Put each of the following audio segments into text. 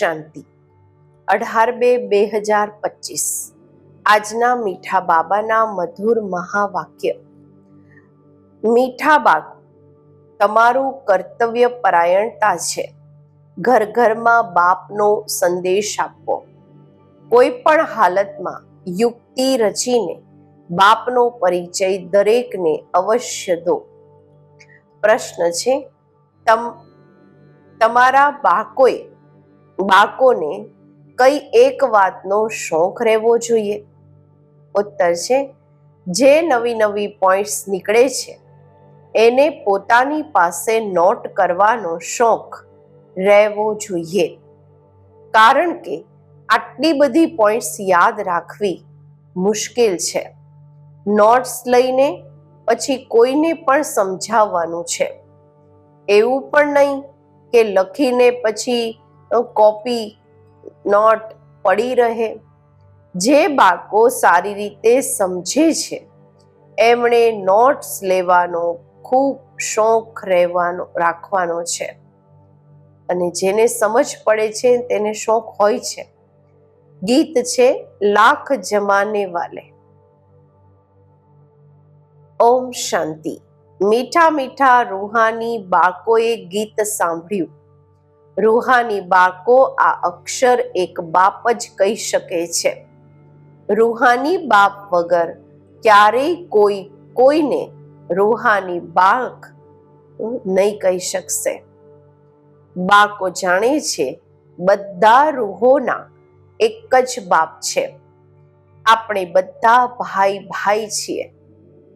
શાંતિ. અઢાર બે બે હજાર પચીસ આજના મીઠા બાબાના મધુર મહાવાક્ય. મીઠા બાગ તમારું કર્તવ્ય પરાયણતા છે. ઘર ઘરમાં બાપનો સંદેશ આપવો. કોઈ પણ હાલતમાં યુક્તિ રચીને બાપનો પરિચય દરેકને અવશ્ય દો. પ્રશ્ન છે, તમ, તમારા બાળકોએ બાળકોને કઈ એક વાતનો શોખ રહેવો જોઈએ? ઉત્તર છે, જે નવી નવી પોઈન્ટ્સ નીકળે છે, એને પોતાની પાસે નોટ કરવાનો શોખ રહેવો જોઈએ. કારણ કે આટલી બધી પોઈન્ટ્સ યાદ રાખવી મુશ્કેલ છે. નોટ્સ લઈને પછી કોઈને પણ સમજાવવાનું છે. એવું પણ નહીં કે લખીને પછી કોપી નોટ પડી રહે. જે બાળકો સારી રીતે સમજે છે, એમણે નોટ્સ લેવાનો ખૂબ શોખ રહેવાનો, રાખવાનો છે. અને જેને સમજ પડે છે, તેને શોખ હોય છે. ગીત છે, લાખ જમાને વાલે. ઓમ શાંતિ. મીઠા મીઠા રૂહાની બાળકોએ ગીત સાંભળ્યું. રૂહાની બાળકો આ અક્ષર એક બાપ જ કહી શકે છે. રૂહાની બાપ વગર ક્યારેય કોઈ, કોઈને રૂહાની બાળક નહીં કહી શકશે. બાળકો જાણે છે બધા રૂહોના એક જ બાપ છે. આપણે બધા ભાઈ ભાઈ છીએ.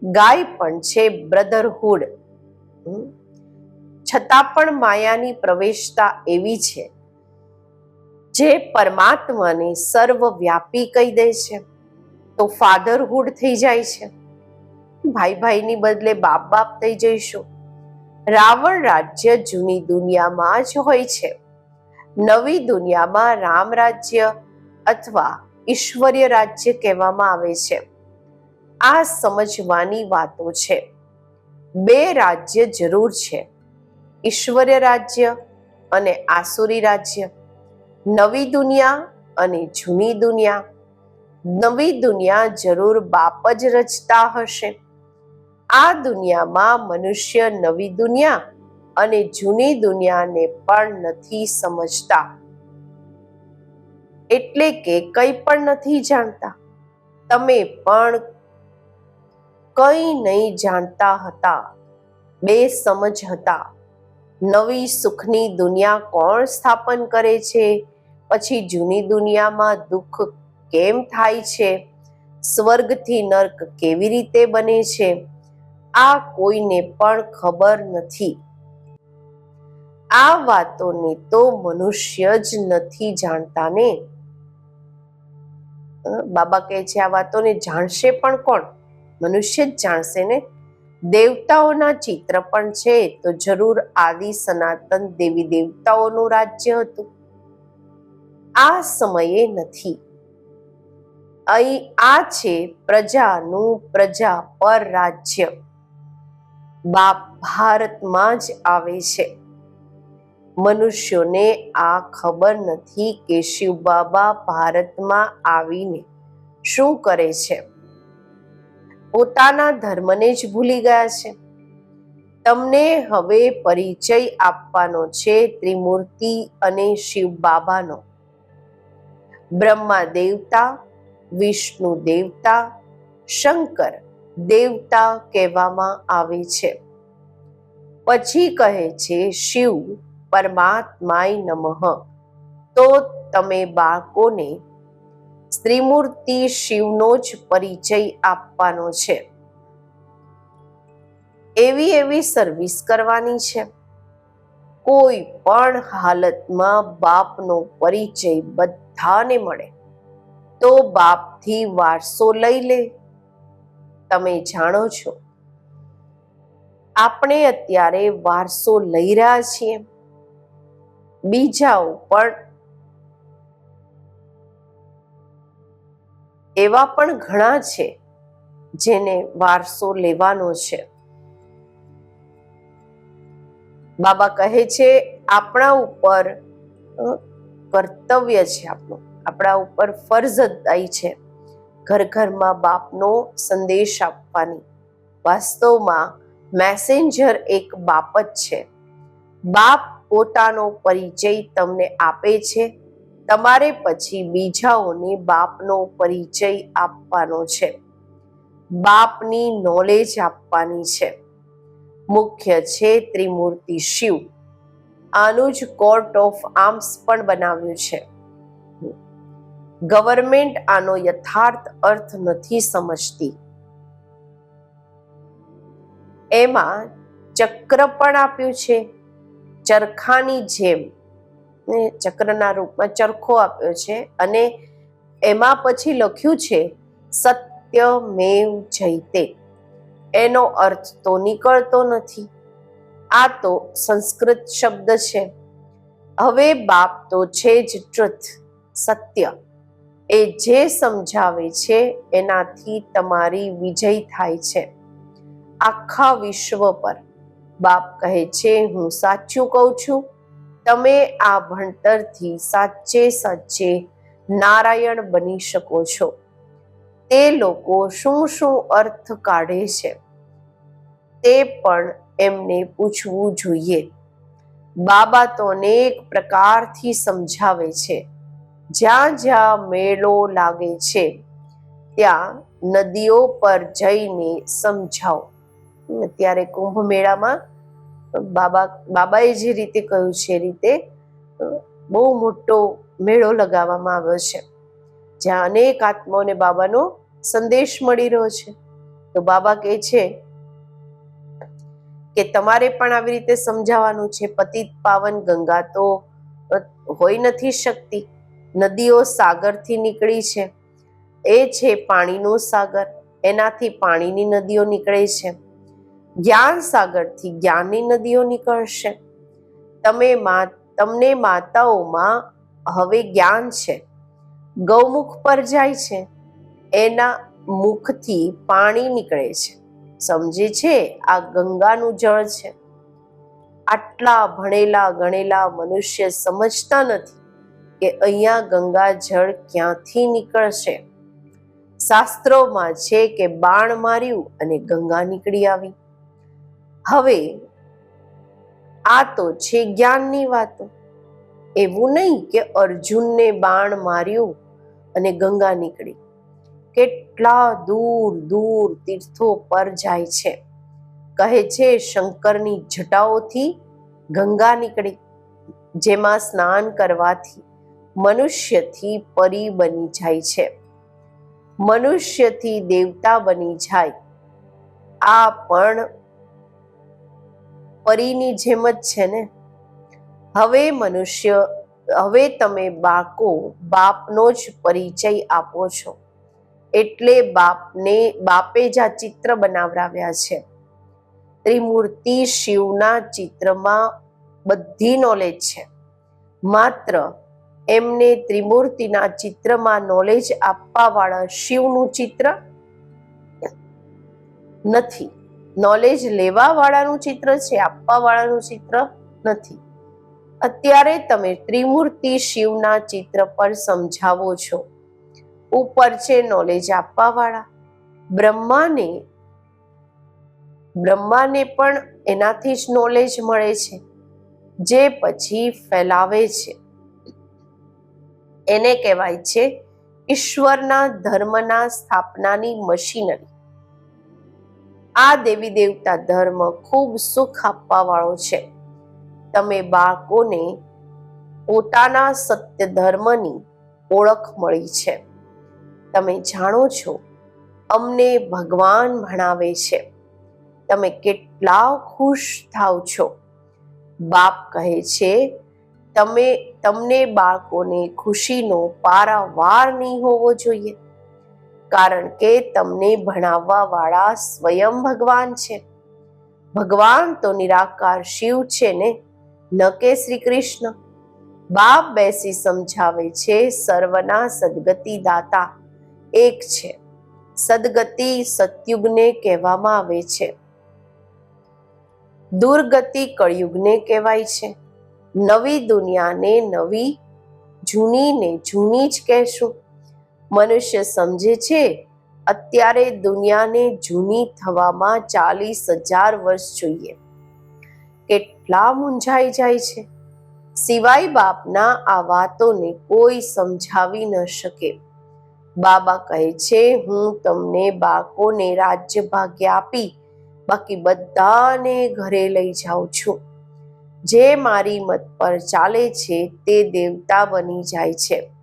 ગાય પણ છે બ્રધરહુડ. છતાં પણ માયાની પ્રવેશતા એવી છે જે પરમાત્માને સર્વવ્યાપી કહી દે છે. તો ફાધરહુડ થઈ જાય છે. ભાઈ ભાઈની બદલે બાપ બાપ થઈ જઈશું. રાવણ રાજ્ય જૂની દુનિયામાં જ હોય છે. નવી દુનિયામાં રામ રાજ્ય અથવા ઈશ્વર્ય રાજ્ય કહેવામાં આવે છે. આ સમજવાની વાતો છે. બે રાજ્ય જરૂર છે. ઈશ્વર્ય રાજ્ય અને આસુરી રાજ્ય. નવી દુનિયા અને જૂની દુનિયા. નવી દુનિયા જરૂર બાપ જ રચતા હશે. આ દુનિયામાં મનુષ્ય નવી દુનિયા અને જૂની દુનિયાને પણ નથી સમજતા. એટલે કે કંઈ પણ નથી જાણતા. તમે પણ કંઈ નહીં જાણતા હતા. બે સમજ હતા. નવી સુખની દુનિયા કોણ સ્થાપન કરે છે? પછી જૂની દુનિયામાં દુઃખ કેમ થાય છે? સ્વર્ગથી નર્ક કેવી રીતે બને છે? આ કોઈને પણ ખબર નથી. આ વાતોને તો મનુષ્ય જ નથી જાણતા ને બાબા કહે છે આ વાતોને જાણશે પણ કોણ? મનુષ્ય જ જાણશે ને? દેવતાઓના ચિત્ર પણ છે, તો જરૂર આદિ સનાતન દેવી દેવતાઓનું રાજ્ય હતું. આ સમયે નથી. અહીં આ છે પ્રજાનું પ્રજા પર રાજ્ય. બાપ ભારતમાં જ આવે છે. મનુષ્યોને આ ખબર નથી કે શિવ બાબા ભારતમાં આવીને શું કરે છે. પોતાના ધર્મને જ ભૂલી ગયા છે. તમને હવે પરિચય આપવાનો છે ત્રિમૂર્તિ અને શિવ બાબાનો. બ્રહ્મા દેવતા, વિષ્ણુ દેવતા, શંકર દેવતા કહેવામાં આવે છે. પછી કહે છે શિવ પરમાત્માય નમઃ. તો તમે બાળકોને સ્ત્રીમૂર્તિ શિવનો જ પરિચય આપવાનો છે. એવી એવી સર્વિસ કરવાની છે. કોઈ પણ હાલતમાં બાપનો પરિચય બધાને મળે. તો બાપથી વારસો લઈ લે. તમે જાણો છો. આપણે અત્યારે વારસો લઈ રહ્યા છીએ. બીજાઓ પણ એવા પણ ઘણા છે જેને વારસો લેવાનો છે. બાબા કહે છે, આપણા ઉપર કર્તવ્ય છે આપણું. આપણા ઉપર ફરજદાઈ છે. ઘર ઘરમાં બાપનો સંદેશ આપવાની. વાસ્તવમાં મેસેન્જર એક બાપ જ છે. બાપ પોતાનો પરિચય તમને આપે છે તમારે પછી બીજાઓને બાપનો પરિચય આપવાનો છે. બાપની નોલેજ આપવાની છે. મુખ્ય છે ત્રિમૂર્તિ શિવ. આનું જ કોર્ટ ઓફ આર્મ્સ પણ બનાવ્યું છે. ગવર્મેન્ટ આનો યથાર્થ અર્થ નથી સમજતી. એમાં ચક્ર પણ આપ્યું છે. ચરખાની જેમ ને ચક્રના રૂપમાં ચરખો આપ્યો છે અને એમાં પછી લખ્યું છે, સત્યમેવ જયતે એનો અર્થ તો નીકળતો નથી. આ તો સંસ્કૃત શબ્દ છે. હવે બાપ તો છે જ ટ્રુથ, સત્ય. એ જે સમજાવે છે એનાથી તમારી વિજય થાય છે. આખા વિશ્વ પર બાપ કહે છે, હું સાચું કહું છું તમે આ ભણતરથી સાચે સાચે નારાયણ બની શકો છો. તે લોકો શું શું અર્થ કાઢે છે? તે પણ એમને પૂછવું જોઈએ. બાબા તો અનેક પ્રકારથી સમજાવે છે. જ્યાં જ્યાં મેળો લાગે છે, ત્યાં નદીઓ પર જઈને સમજાવો. અત્યારે કુંભ મેળામાં બાબા, બાબાએ જે રીતે કહ્યું છે એ રીતે બહુ મોટો મેળો લગાવવામાં આવ્યો છે. જ્યાં અનેક આત્માઓને બાબાનો સંદેશ મળી રહ્યો છે. તો બાબા કહે છે કે તમારે પણ આવી રીતે સમજાવવાનું છે, પતિત પાવન ગંગા તો હોઈ નથી શકતી. નદીઓ સાગરથી નીકળી છે. એ છે પાણીનો સાગર. એનાથી પાણીની નદીઓ નીકળે છે. જ્ઞાન સાગરથી જ્ઞાનની નદીઓ નીકળશે. તમે તમને માતાઓમાં હવે જ્ઞાન છે. ગૌમુખ પર જાય છે. એના મુખથી પાણી નીકળે છે. સમજે છે આ ગંગાનું જળ છે. આટલા ભણેલા ગણેલા મનુષ્ય સમજતા નથી કે અહીંયા ગંગા જળ ક્યાંથી નીકળશે. શાસ્ત્રોમાં છે કે બાણ માર્યું અને ગંગા નીકળી આવી. હવે આ તો છે જ્ઞાનની વાતો. એવું નહીં કે અર્જુનને બાણ માર્યું અને ગંગા નીકળી. કેટલા દૂર દૂર તીર્થો પર જાય છે. કહે છે શંકરની જટાઓથી ગંગા નીકળી, જેમાં સ્નાન કરવાથી મનુષ્યથી પરી બની જાય છે. મનુષ્યથી દેવતા બની જાય. આ પણ પરીની જેમ જ છે ને? હવે મનુષ્ય, હવે તમે બાકો બાપનો જ પરિચય આપો છો. એટલે બાપને, બાપે જ આ ચિત્ર બનાવરાવ્યા છે. ત્રિમૂર્તિ શિવના ચિત્રમાં બધી નોલેજ છે. માત્ર એમને ત્રિમૂર્તિના ચિત્રમાં નોલેજ આપવા વાળા શિવનું ચિત્ર નથી. નોલેજ લેવા વાળાનું ચિત્ર છે આપવા વાળાનું ચિત્ર નથી. અત્યારે તમે ત્રિમૂર્તિ શિવના ચિત્ર પર સમજાવો છો. ઉપર છે નોલેજ આપવા વાળા બ્રહ્માને બ્રહ્માને પણ એનાથી જ નોલેજ મળે છે, જે પછી ફેલાવે છે. એને કહેવાય છે ઈશ્વરના ધર્મના સ્થાપનાની મશીનરી. આ દેવી દેવતા ધર્મ ખૂબ સુખ આપવા વાળો છે. તમે બાળકોને પોતાના સત્ય ધર્મની ઓળખ મળી છે. તમે જાણો છો, અમને ભગવાન ભણાવે છે. તમે કેટલા ખુશ થાવ છો. બાપ કહે છે, તમે, તમને બાળકોને ખુશીનો પારાવાર નહીં હોવો જોઈએ. કારણ કે તમને ભણાવવા વાળા સ્વયં ભગવાન છે. ભગવાન તો નિરાકાર શિવ છે ને, ન કે શ્રી કૃષ્ણ. બાપ બેસી સમજાવે છે, સર્વના સદગતિ દાતા એક છે. સદગતિ સતયુગને કહેવામાં આવે છે. દુર્ગતિ કળયુગને કહેવાય છે. નવી દુનિયાને નવી જૂની ને જૂની જ કહેશું. મનુષ્ય સમજે છે, અત્યારે દુનિયાને જૂની થવામાં ચાલીસ હજાર વર્ષ જોઈએ. કેટલા મૂંઝાઈ જાય છે. સિવાય બાપના આ વાતોને કોઈ સમજાવી ન શકે. બાબા કહે છે, હું તમને બાકોને રાજ્ય ભાગ્ય આપી બાકી બધાને ઘરે લઈ જાઉં છું. જે મારી મત પર ચાલે છે તે દેવતા બની જાય છે.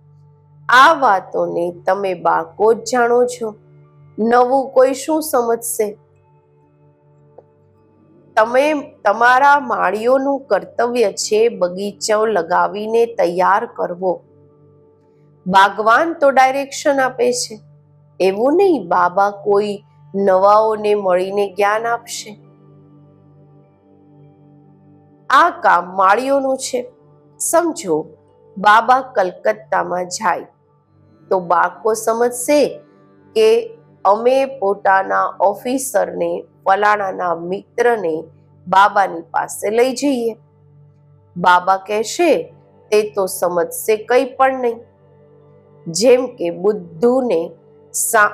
આ વાતોને તમે બાળકો જ જાણો છો. નવું કોઈ શું સમજશે? તમે તમારા માળીઓનું કર્તવ્ય છે બગીચો લગાવીને તૈયાર કરવો. બાગવાન તો ડાયરેક્શન આપે છે. એવું નહીં બાબા કોઈ નવાઓને મળીને જ્ઞાન આપશે. આ કામ માળીઓનું છે. સમજો, બાબા કલકત્તામાં જાય. તો બાળકો સમજશે કે અમે પોતાના ઓફિસરને, ફલાણાના મિત્રને બાબાની પાસે લઈ જઈએ. બાબા કહેશે, તે તો સમજશે કંઈ પણ નહીં. જેમ કે બુદ્ધુને સા,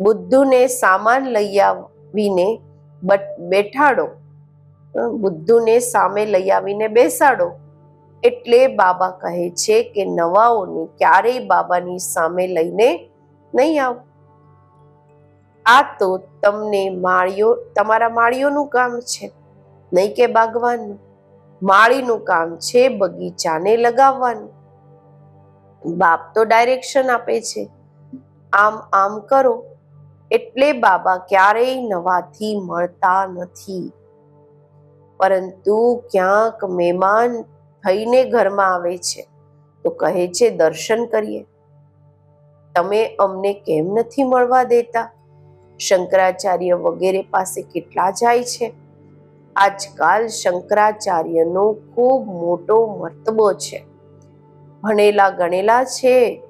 બુદ્ધુને સામાન લઈ આવીને બેઠાડો. બુદ્ધુને સામે લઈ આવીને બેસાડો. એટલે બાબા કહે છે કે નવાઓને ક્યારેય બાબાની સામે લઈને નહીં આવ. આ તો તમને માળીઓ, તમારા માળીઓનું કામ છે, નહીં કે બાગવાનનું? માળીનું કામ છે બગીચાને લગાવવાનું. બાપ તો ડાયરેક્શન આપે છે. આમ આમ કરો. એટલે બાબા ક્યારેય નવાથી મળતા નથી. પરંતુ ક્યાંક મહેમાન થઈને ઘરમાં આવે છે, તો કહે છે, દર્શન કરીએ. તમે અમને કેમ નથી મળવા દેતા? શંકરાચાર્ય વગેરે પાસે કેટલા જાય છે? આજકાલ શંકરાચાર્યનો ખૂબ મોટો મર્તબો છે. ભણેલા ગણેલા છે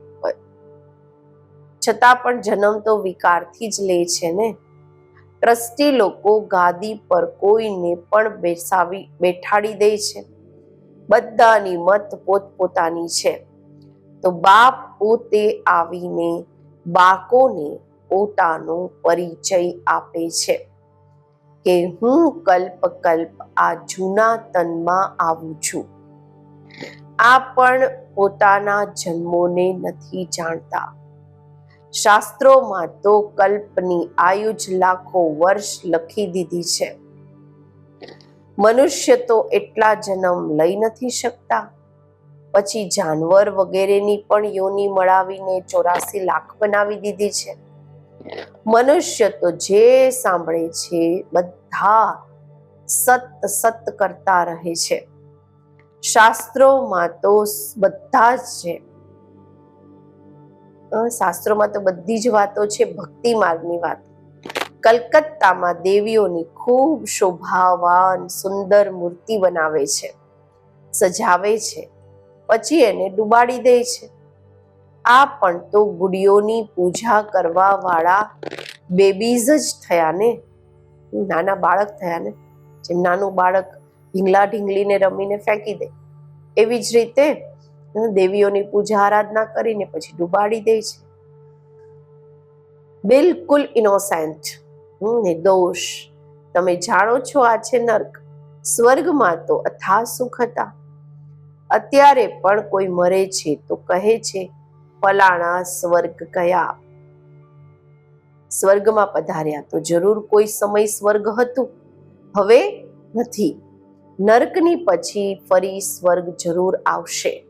છતાં પણ જન્મ તો વિકારથી જ લે છે ને? ટ્રસ્ટી લોકો ગાદી પર કોઈને પણ બેસાવી, બેઠાડી દે છે. બધાની મત પોતપોતાની છે. તો બાપ પોતે આવીને બાકોને પોતાનો પરિચય આપે છે કે હું કલ્પ કલ્પ આ જૂના તનમાં આવું છું. આ પણ પોતાના જન્મોને નથી જાણતા. શાસ્ત્રોમાં તો કલ્પની આયુ જ લાખો વર્ષ લખી દીધી છે. મનુષ્ય તો એટલા જન્મ લઈ નથી શકતા. પછી જાનવર વગેરેની પણ યોનિ મળાવીને ચોરાસી લાખ બનાવી દીધી છે. મનુષ્ય તો જે સાંભળે છે બધા સત સત કરતા રહે છે. શાસ્ત્રોમાં તો બધા જ છે. શાસ્ત્રોમાં તો બધી જ વાતો છે, ભક્તિ માર્ગની વાત કલકત્તામાં દેવીઓની ખૂબ શોભાવાન, સુંદર મૂર્તિ બનાવે છે. સજાવે છે. પછી એને ડુબાડી દે છે. આ પણ તો ગુડીઓની પૂજા કરવા વાળા બેબીઝ જ થયા ને? નાના બાળક થયા ને? જેમ નાનું બાળક ઢીંગલા ઢીંગલીને રમીને ફેંકી દે. એવી જ રીતે દેવીઓની પૂજા આરાધના કરીને પછી ડુબાડી દે છે. બિલકુલ ઇનોસેન્ટ નિર્દોષ. તમે જાણો છો આ છે નર્ક? સ્વર્ગમાં તો અથા સુખ હતા. અત્યારે પણ કોઈ મરે છે તો કહે છે, ફલાણા સ્વર્ગ ગયા. સ્વર્ગમાં પધાર્યા તો જરૂર કોઈ સમય સ્વર્ગ હતું? હવે નથી. નર્કની પછી ફરી સ્વર્ગ જરૂર આવશે.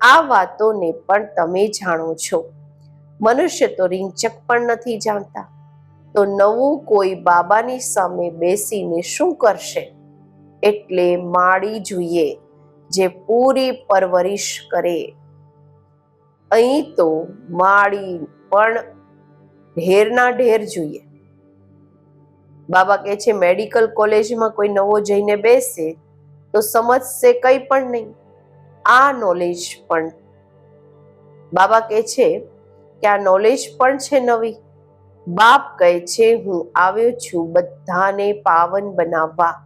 આ વાતોને પણ તમે જાણો છો. મનુષ્ય તો રિંચક પણ નથી જાણતા. તો નવું કોઈ બાબાની સામે બેસીને શું કરશે? એટલે માળી જોઈએ, જે પૂરી પરવરિશ કરે. અહીં તો માળી પણ ઢેરના ઢેર જોઈએ. બાબા કહે છે, મેડિકલ કોલેજમાં કોઈ નવો જઈને બેસે તો સમજશે કંઈ પણ નહીં. આ નોલેજ પણ. બાબા કહે છે, કે આ નોલેજ પણ છે નવી? બાપ કહે છે, હું આવ્યો છું બધાને પાવન બનાવવા.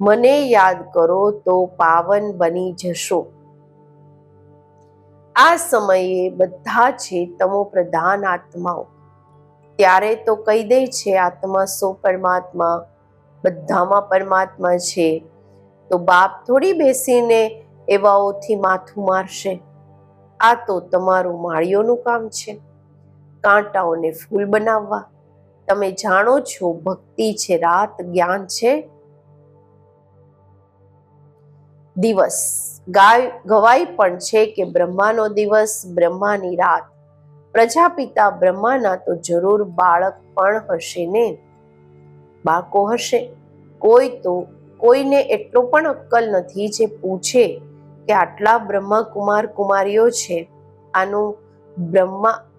મને યાદ કરો તો પાવન બની જશો. આ સમયે બધા છે તમો પ્રધાન આત્માઓ. ત્યારે તો કહી દે છે આત્મા સો પરમાત્મા? બધામાં પરમાત્મા છે. તો બાપ થોડી બેસીને એવાઓથી માથું મારશે. આ તો તમારું માળીઓનું કામ છે. કાંટાઓને ફૂલ બનાવવા. તમે જાણો છો, ભક્તિ છે, રાત જ્ઞાન છે. દિવસ. ગાય ગવાય પણ છે કે બ્રહ્માનો દિવસ, બ્રહ્માની રાત. પ્રજાપિતા બ્રહ્માના તો જરૂર બાળક પણ હશે ને? બાળકો હશે. કોઈ તો, કોઈને એટલો પણ અક્કલ નથી જે પૂછે કે આટલા બ્રહ્મા કુમાર કુમારીઓ છે. આનું બ્રહ્મા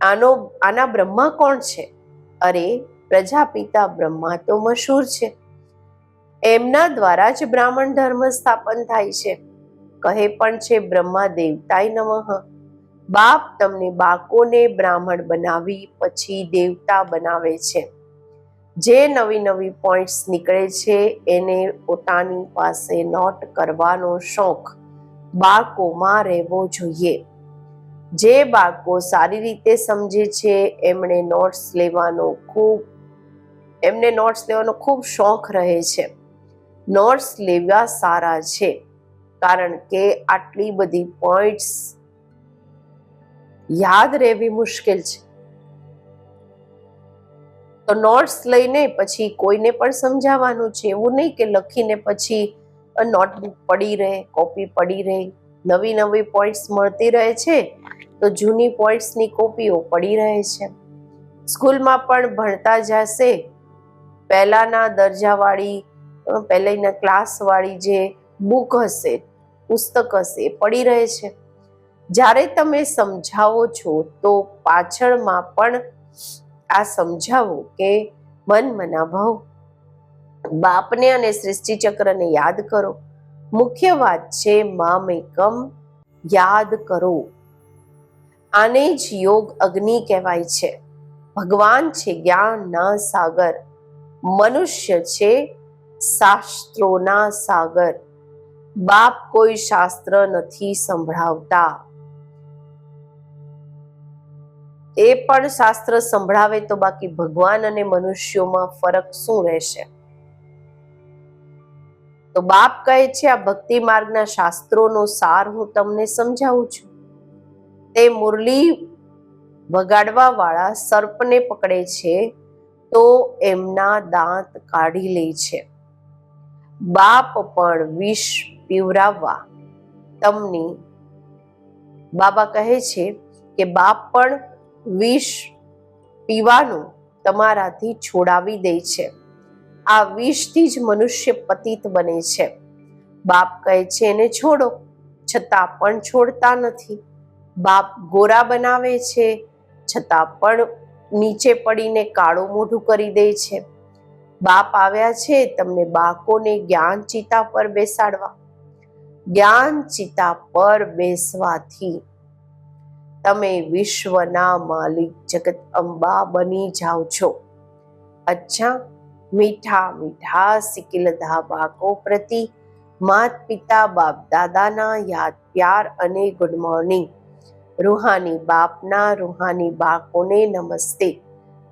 આનો, આના બ્રહ્મા કોણ છે? અરે, પ્રજાપિતા બ્રહ્મા તો મશહૂર છે. એમના દ્વારા જ બ્રાહ્મણ ધર્મ સ્થાપન થાય છે. કહે પણ છે, બ્રહ્મા દેવતાય નમઃ. બાપ તમને બાકોને બ્રાહ્મણ બનાવી પછી દેવતા બનાવે છે. જે નવી નવી પોઈન્ટ્સ નીકળે છે, એને પોતાની પાસે નોટ કરવાનો શોખ બાળકોમાં રહેવો જોઈએ. જે બાળકો સારી રીતે સમજે છે, એમણે નોટ્સ લેવાનો ખૂબ, એમને નોટ્સ લેવાનો ખૂબ શોખ રહે છે. નોટ્સ લેવા સારા છે, કારણ કે આટલી બધી પોઈન્ટ્સ યાદ રહેવી મુશ્કેલ છે. તો નોટ્સ લઈને પછી કોઈને પણ સમજાવવાનું છે, એવું નહીં કે લખીને પછી નોટબુક પડી રહે કોપી પડી રહે. નવી નવી પોઈન્ટ્સ મળતી રહે છે, તો જૂની પોઈન્ટ્સની કોપીઓ પડી રહે છે. સ્કૂલમાં પણ ભણતા જશે. પહેલાંના દરજાવાળી પહેલાંના ક્લાસવાળી જે બુક હશે, પુસ્તક હશે પડી રહે છે. જ્યારે તમે સમજાવો છો, તો પાછળમાં પણ આ સમજાવો કે મન મનાભાવ બાપને અને સૃષ્ટિચક્રને યાદ કરો. મુખ્ય વાત છે મામેકમ. યાદ કરો. આને જ યોગ અગ્નિ કહેવાય છે. ભગવાન છે જ્ઞાનના સાગર. મનુષ્ય છે શાસ્ત્રોના સાગર. બાપ કોઈ શાસ્ત્ર નથી સંભળાવતા. એ પણ શાસ્ત્ર સંભળાવે તો બાકી ભગવાન અને મનુષ્યોમાં ફરક શું રહેશે? તો બાપ કહે છે, આ ભક્તિ માર્ગના શાસ્ત્રોનો સાર હું તમને સમજાવું છું. તે મુરલી વગાડવા વાળા સર્પને પકડે છે, તો એમના દાંત કાઢી લે છે. બાપ પણ વિષ પીવરાવવા તમને બાબા કહે છે કે, બાપ પણ વિષ પીવાનું તમારાથી છોડાવી દે છે. આ વિષથી જ મનુષ્ય પતિત બને છે. બાપ કહે છે, એને છોડો. છતાં પણ છોડતા નથી. બાપ ગોરા બનાવે છે. છતાં પણ નીચે પડીને કાળું મોઢું કરી દે છે. બાપ આવ્યા છે, તમને બાળકોને જ્ઞાન ચિતા પર બેસાડવા. જ્ઞાન ચિતા પર બેસવાથી તમે વિશ્વના માલિક જગત અંબા બની જાઓ છો. અચ્છા મીઠા મીઠા સિકિલધા બાકો પ્રતિ માત પિતા બાપ દાદાના યાદ પ્યાર અને ગુડ મોર્નિંગ રૂહાની બાપના રૂહાની બાળકોને નમસ્તે.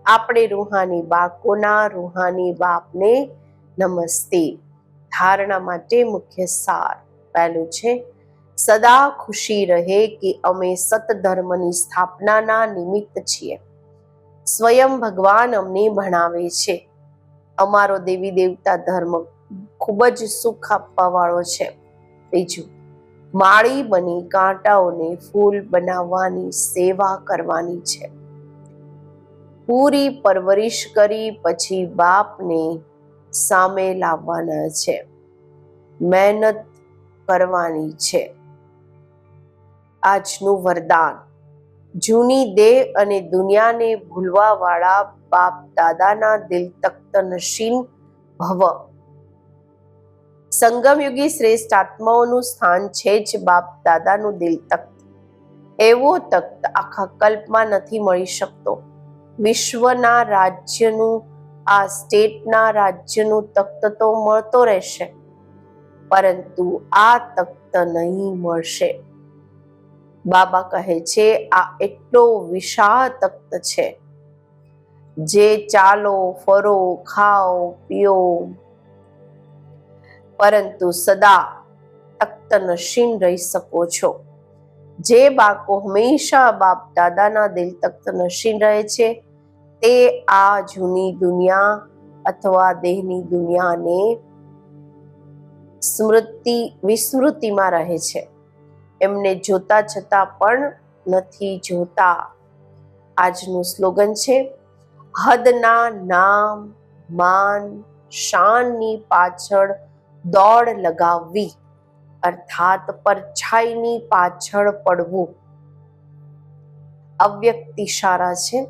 આપણે રૂહાની બાળકોના રૂહાની બાપને નમસ્તે. ધારણા માટે મુખ્ય સાર પહેલું છે, સદા ખુશી રહે કે અમે સત ધર્મની સ્થાપનાના નિમિત્ત છીએ. સ્વયં ભગવાન અમને ભણાવે છે. અમારો દેવી દેવતા ધર્મ ખૂબ જ સુખ આપવા વાળો છે. બીજું, માળી બની કાંટાઓને ફૂલ બનાવવાની સેવા કરવાની છે. પૂરી પરવરિશ કરી પછી બાપને સામે લાવવાના છે. મહેનત કરવાની છે. આજનું વરદાન. જૂની દેહ અને દુનિયાને ભૂલવા વાળા બાપ દાદાના દિલ તખ્ત નશીન ભવ. સંગમયુગી શ્રેષ્ઠ આત્માઓનું સ્થાન છે જ બાપ દાદાનું દિલ તખ્ત. એવો તખ્ત આખા કલ્પમાં નથી મળી શકતો. વિશ્વના રાજ્યનું, આ સ્ટેટના રાજ્યનું તખ્ત તો મળતો રહેશે. પરંતુ આ તખ્ત નહીં મળશે. બાબા કહે છે, આ એટલો વિશાળ તખ્ત છે. જે ચાલો, ફરો, ખાઓ, પીઓ. પરંતુ સદા તખ્ત નશીન રહી શકો છો. જે બાળકો હંમેશા બાપ દાદાના દિલ તખ્ત નશીન રહે છે, તે આ જૂની દુનિયા અથવા દેહની દુનિયાને સ્મૃતિ, વિસ્મૃતિમાં રહે છે. એમને જોતા છતાં પણ નથી જોતા. આજનું સ્લોગન છે, હદના નામ માન શાનની પાછળ દોડ લગાવવી. અર્થાત પરછાઈની પાછળ પડવું. અવ્યક્ત ઇશારા છે,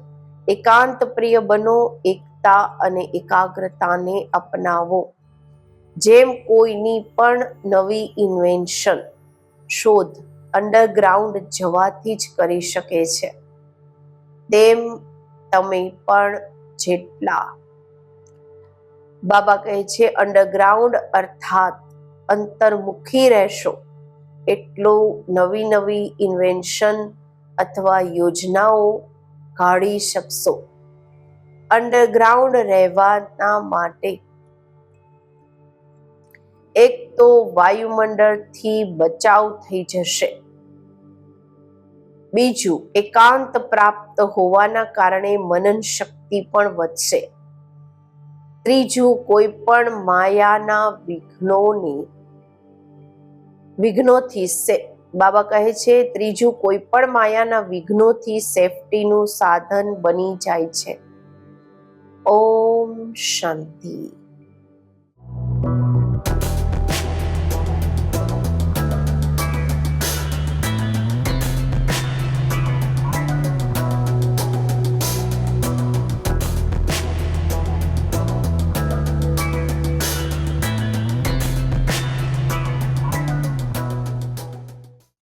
એકાંત પ્રિય બનો, એકતા અને એકાગ્રતાને અપનાવો. જેમ કોઈની પણ નવી ઇન્વેન્શન શોધ અંડરગ્રાઉન્ડ જવાથી જ કરી શકે છે. તેમ તમે પણ જેટલા. બાબા કહે છે અંડરગ્રાઉન્ડ અર્થાત અંતર્મુખી રહેશો. એટલું નવી નવી ઇન્વેન્શન અથવા યોજનાઓ કાઢી શકશો. અંડરગ્રાઉન્ડ રહેવાના માટે એક તો વાયુમંડળથી બચાવ થઈ જશે. બીજું, એકાંત પ્રાપ્ત હોવાના કારણે મનન શક્તિ પણ વધશે. ત્રીજું, કોઈ પણ માયાના વિઘ્નોની વિઘ્નોથી બાબા કહે છે, ત્રીજું, કોઈ પણ માયાના વિઘ્નોથી સેફટીનું સાધન બની જાય છે. ઓમ શાંતિ.